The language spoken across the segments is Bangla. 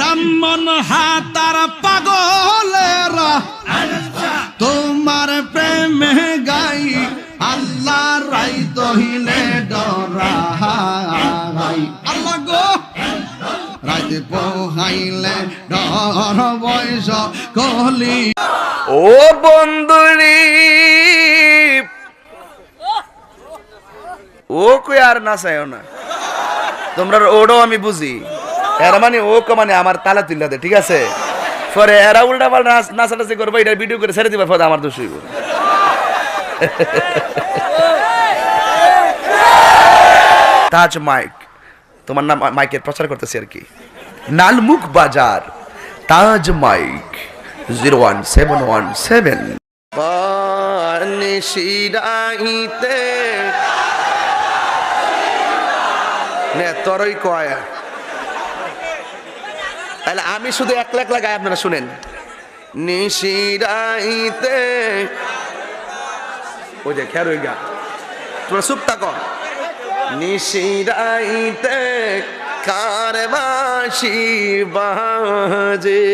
ব্রাহ্মণ হাতার পাগলেরা। তোমার প্রেমে গাই, আল্লাহ রাই তহিলে ডরাই আল্লাহ গো। রাইতে পোহাইলে ডর বয়স কলি। ও বন্ধুরি ও কই আর নাচায় না। তোমরা ওটাও আমি বুঝি। এরা মানে ও মানে আমার তালা তুলে দে, ঠিক আছে? পরে এরা উল্টা পাল্টা নাচ- নাচানাচি করব, এটা ভিডিও করে ছেড়ে দিবা পরে আমার দোষ তাজ মাইক, তোমার নাম মাইকের প্রচার করতেছি আর কি। নালমুখ বাজার, তাজ mic, zero one seven one seven. নে, তরই কয়। তাহলে আমি শুধু এক লাখ গাই আপনারা শুনেন। নিশিরাইতে। ওই যে খেয়ার গা তোমরা চুপ থাকো। নিশিরাইতে কার বাসি বাজে।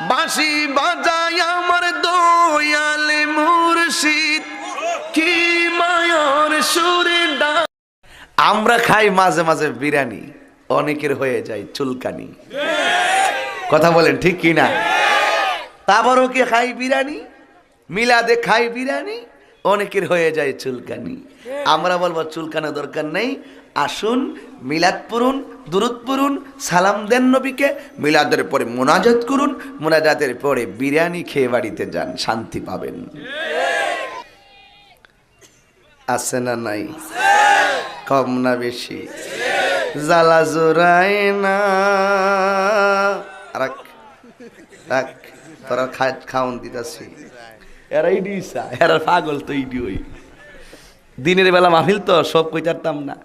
বাঁশি বাজায় আমার দয়াল মুর্শিদ। কি মায়ার সুরে আমরা খাই মাঝে মাঝে বিরিয়ানি। অনেকের হয়ে যায় চুলকানি। কথা বলেন ঠিক কি না? তারপরও কি খাই বিরিয়ানি, মিলাদে খাই বিরিয়ানি, অনেকের হয়ে যায় চুলকানি। আমরা বলব চুলকানো দরকার নেই, আসুন, মিলাদ পড়ুন, দুরুদ পড়ুন, সালাম দেন নবীকে, মিলাদের পরে মোনাজাত করুন, মোনাজাতের পরে বিরিয়ানি খেয়ে বাড়িতে যান, শান্তি পাবেন। আছে না নাই? কম না বেশি? জ্বালা জোড়ায় না। রাখ রাখ, তোরা খাওন দিতাছি। এরা ইডি এরা পাগল তো ইডি ওই দিনের বেলা মাহফিল তো, সব কইতারতাম না।